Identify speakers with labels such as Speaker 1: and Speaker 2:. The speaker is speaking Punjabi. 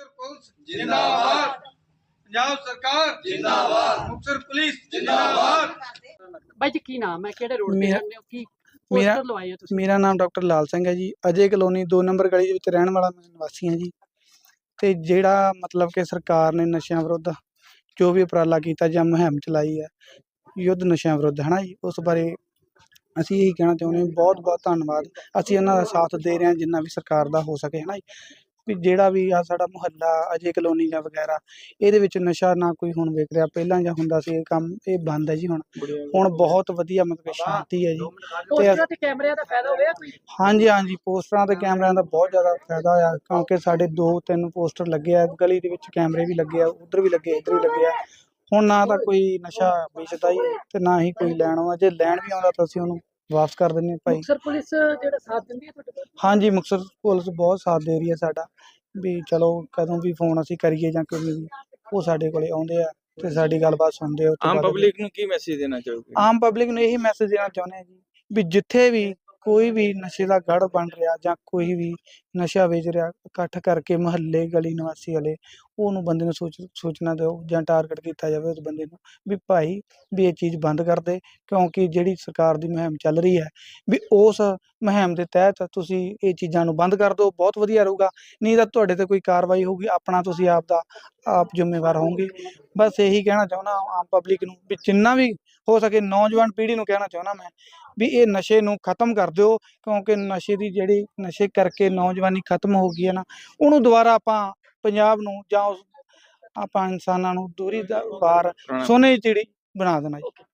Speaker 1: ਮੁਕਤਸਰ ਪੁਲਿਸ। ਜਿੰਦਾਬਾਦ। ਪੰਜਾਬ ਸਰਕਾਰ। ਜਿੰਦਾਬਾਦ। ਮੁਕਤਸਰ ਪੁਲਿਸ। ਜਿੰਦਾਬਾਦ।
Speaker 2: ਬਾਈ ਜੀ ਕੀ ਨਾਮ ਹੈ? ਕਿਹੜੇ ਰੋਡ ਤੇ ਰਹਿੰਦੇ ਹੋ? ਕੀ
Speaker 3: ਮੇਰਾ- ਮੇਰਾ ਨਾਮ ਡਾਕਟਰ ਲਾਲ ਸਿੰਘ ਹੈ ਜੀ। ਅਜੇ ਕਲੋਨੀ 2 ਨੰਬਰ ਗਲੀ ਦੇ ਵਿੱਚ ਰਹਿਣ ਵਾਲਾ ਮੈਂ ਨਿਵਾਸੀ ਹਾਂ ਜੀ। ਤੇ ਜਿਹੜਾ ਮਤਲਬ ਕਿ ਸਰਕਾਰ ਨੇ ਨਸ਼ਿਆਂ ਵਿਰੁੱਧ ਜੋ ਵੀ ਉਪਰਾਲਾ ਕੀਤਾ ਜਾਂ ਮੁਹਿੰਮ ਚਲਾਈ ਹੈ ਯੁੱਧ ਨਸ਼ਿਆਂ ਵਿਰੁੱਧ ਹਨਾ ਜੀ? ਉਸ ਬਾਰੇ ਅਸੀਂ ਇਹੀ ਕਹਿਣਾ ਚਾਹੁੰਦੇ ਹਾਂ। ਬਹੁਤ ਬਹੁਤ ਧੰਨਵਾਦ। ਅਸੀਂ ਇਹਨਾਂ ਦਾ ਸਾਥ ਦੇ ਰਹੇ ਹਾਂ ਜਿੰਨਾ ਵੀ ਸਰਕਾਰ ਦਾ ਹੋ ਸਕੇ ਹਨਾ ਜੀ? ਵੀ ਜਿਹੜਾ ਵੀ ਆ ਸਾਡਾ ਮੁਹੱਲਾ ਅਜੇ ਕਲੋਨੀ ਜਾਂ ਵਗੈਰਾ ਇਹਦੇ ਵਿੱਚ ਨਸ਼ਾ ਨਾ ਕੋਈ ਹੁਣ ਵੇਖ ਰਿਹਾ। ਪਹਿਲਾਂ ਜਾਂ ਹੁੰਦਾ ਸੀ ਇਹ ਕੰਮ ਇਹ ਬੰਦ ਹੈ ਜੀ ਹੁਣ। ਹੁਣ ਬਹੁਤ ਵਧੀਆ ਮਤਲਬ ਕਿ ਸ਼ਾਂਤੀ ਹੈ ਜੀ।
Speaker 2: ਪੋਸਟਰਾਂ ਤੇ ਕੈਮਰਿਆਂ ਦਾ ਫਾਇਦਾ ਹੋਇਆ ਕੋਈ?
Speaker 3: ਹਾਂਜੀ ਹਾਂਜੀ ਪੋਸਟਰਾਂ ਤੇ ਕੈਮਰਿਆਂ ਦਾ ਬਹੁਤ ਜ਼ਿਆਦਾ ਫਾਇਦਾ ਹੋਇਆ ਕਿਉਂਕਿ ਸਾਡੇ ਦੋ ਤਿੰਨ ਪੋਸਟਰ ਲੱਗੇ ਆ ਗਲੀ ਦੇ ਵਿੱਚ ਕੈਮਰੇ ਵੀ ਲੱਗੇ ਆ ਉਧਰ ਵੀ ਲੱਗੇ ਇੱਧਰ ਵੀ ਲੱਗੇ ਆ। ਹੁਣ ਨਾ ਤਾਂ ਕੋਈ ਨਸ਼ਾ ਵੇਚਦਾ ਹੀ ਤੇ ਨਾ ਹੀ ਕੋਈ ਲੈਣ ਆਉਂਦਾ ਜੇ ਲੈਣ ਵੀ ਆਉਂਦਾ ਤਾਂ ਅਸੀਂ ਉਹਨੂੰ ਵਾਪਸ ਕਰ ਦਿੰਦੇ ਹਾਂ ਭਾਈ।
Speaker 2: ਮੁਕਤਸਰ ਪੁਲਿਸ ਜਿਹੜਾ ਸਾਥ ਦਿੰਦੀ ਹੈ ਤੁਹਾਡੇ ਕੋਲ?
Speaker 3: ਹਾਂਜੀ ਮੁਕਤਸਰ ਪੁਲਿਸ ਬਹੁਤ ਸਾਥ ਦੇ ਰਹੀ ਹੈ ਸਾਡਾ। ਵੀ ਚਲੋ ਕਦੋਂ ਵੀ ਫੋਨ ਅਸੀਂ ਕਰੀਏ ਜਾਂ ਕੋਈ ਵੀ ਉਹ ਸਾਡੇ ਕੋਲੇ ਆਉਂਦੇ ਆ ਤੇ ਸਾਡੀ ਗੱਲਬਾਤ ਸੁਣਦੇ ਆ ਉਹ ਤੋਂ
Speaker 4: ਆਮ
Speaker 3: ਬਾਅਦ
Speaker 4: ਪਬਲਿਕ ਨੂੰ ਕੀ ਮੈਸੇਜ ਦੇਣਾ ਚਾਹੋਗੇ?
Speaker 3: ਆਮ ਪਬਲਿਕ ਨੂੰ ਇਹੀ ਮੈਸੇਜ ਦੇਣਾ ਚਾਹੁੰਦੇ ਹਾਂ ਜੀ ਵੀ ਜਿੱਥੇ ਵੀ ਕੋਈ ਵੀ ਨਸ਼ੇ ਦਾ ਗੜ ਬਣ ਰਿਹਾ ਜਾਂ ਕੋਈ ਵੀ ਨਸ਼ਾ ਵੇਚ ਰਿਹਾ, ਇਕੱਠ ਕਰਕੇ ਮੁਹੱਲੇ ਗਲੀ ਨਿਵਾਸੀ ਵਾਲੇ, ਉਹਨੂੰ ਬੰਦੇ ਨੂੰ ਸੂਚਨਾ ਦਿਓ ਜਾਂ ਟਾਰਗੇਟ ਕੀਤਾ ਜਾਵੇ ਉਸ ਬੰਦੇ ਨੂੰ ਵੀ ਭਾਈ ਵੀ ਇਹ ਚੀਜ਼ ਬੰਦ ਕਰ ਦੇ, ਕਿਉਂਕਿ ਜਿਹੜੀ ਸਰਕਾਰ ਦੀ ਮੁਹਿੰਮ ਚੱਲ ਰਹੀ ਹੈ ਵੀ ਉਸ ਮੁਹਿੰਮ ਦੇ ਤਹਿਤ ਤੁਸੀਂ ਇਹ ਚੀਜ਼ਾਂ ਨੂੰ ਬੰਦ ਕਰ ਦਿਓ, ਬਹੁਤ ਵਧੀਆ ਰਹੂਗਾ, ਨਹੀਂ ਤਾਂ ਤੁਹਾਡੇ ਤੇ ਕੋਈ ਕਾਰਵਾਈ ਹੋਊਗੀ, ਆਪਣਾ ਤੁਸੀਂ ਆਪ ਦਾ ਆਪ ਜ਼ਿੰਮੇਵਾਰ ਹੋਵੋਗੇ। ਬਸ ਇਹੀ ਕਹਿਣਾ ਚਾਹੁੰਦਾ ਆਮ ਪਬਲਿਕ ਨੂੰ ਵੀ ਜਿੰਨਾ ਵੀ ਹੋ ਸਕੇ ਨੌਜਵਾਨ ਪੀੜ੍ਹੀ ਨੂੰ ਕਹਿਣਾ ਚਾਹੁੰਦਾ ਮੈਂ ਵੀ ਇਹ ਨਸ਼ੇ ਨੂੰ ਖਤਮ ਕਰ ਦਿਓ ਕਿਉਂਕਿ ਨਸ਼ੇ ਦੀ ਜਿਹੜੀ ਨਸ਼ੇ ਕਰਕੇ ਨੌਜਵਾਨੀ ਖਤਮ ਹੋ ਗਈ ਹੈ ਨਾ ਉਹਨੂੰ ਦੁਬਾਰਾ ਆਪਾਂ ਪੰਜਾਬ ਨੂੰ ਜਾਂ ਉਸ ਆਪਾਂ ਇਨਸਾਨਾਂ ਨੂੰ ਦੂਰੀ ਦਾ ਵਾਰ ਸੋਨੇ ਦੀ ਚਿੜੀ ਬਣਾ ਦੇਣਾ ਜੀ।